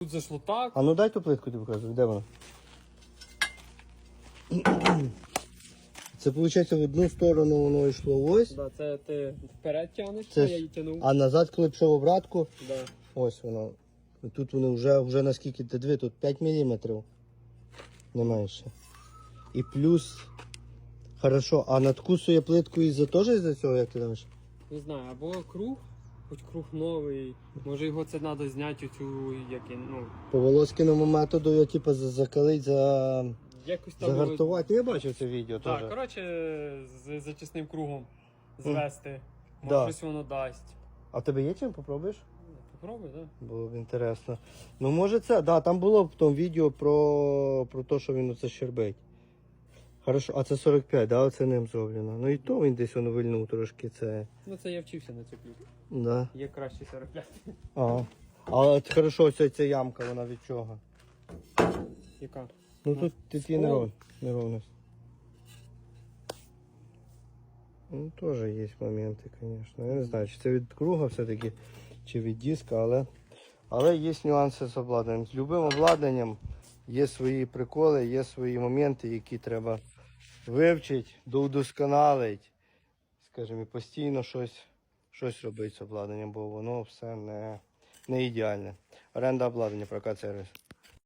Тут зайшло так. А ну дай ту плитку тобі покажу, де вона? Це виходить в одну сторону воно йшло ось, Да, це ти вперед тягнеш, Це а я її тянув. а назад, коли пішов обратку, Да. ось воно. Тут вони вже, вже наскільки ти диви, тут 5 мм. Не менше. І плюс. Хорошо, а надкусує плитку із-за теж із-за цього, як ти думаєш? Не знаю, або круг, хоч круг новий. Може його це треба зняти оцю, як і, ну, По Волоскіному методу його типу за- закалить, за... якось там. загартувати. Я бачив це відео Так, теж. коротше, з зачисним кругом звести. Може Да. щось воно дасть. А в тебе є чим попробуєш? Попробуй, так? Було б інтересно. Ну може це, да, там було в тому відео про, про те, що він оце щербить. Хорошо, а це 45, да, оце ним зроблено. Ну і то він десь воно вильнув трошки це. Ну це я вчився на цю плівку. Да. Є краще 45. А. А от хорошо, ось ця ямка, вона від чого? Яка? Ну тут такі неров... неровності. Ну, теж є моменти, звісно. Я не знаю, чи це від круга все-таки, чи від диска, але, але є нюанси з обладнанням. З любим обладнанням є свої приколи, є свої моменти, які треба вивчити, доудосконалить, скажімо, і постійно щось, щось робити з обладнанням, бо воно все не, не ідеальне. Оренда обладнання, прокат сервіс.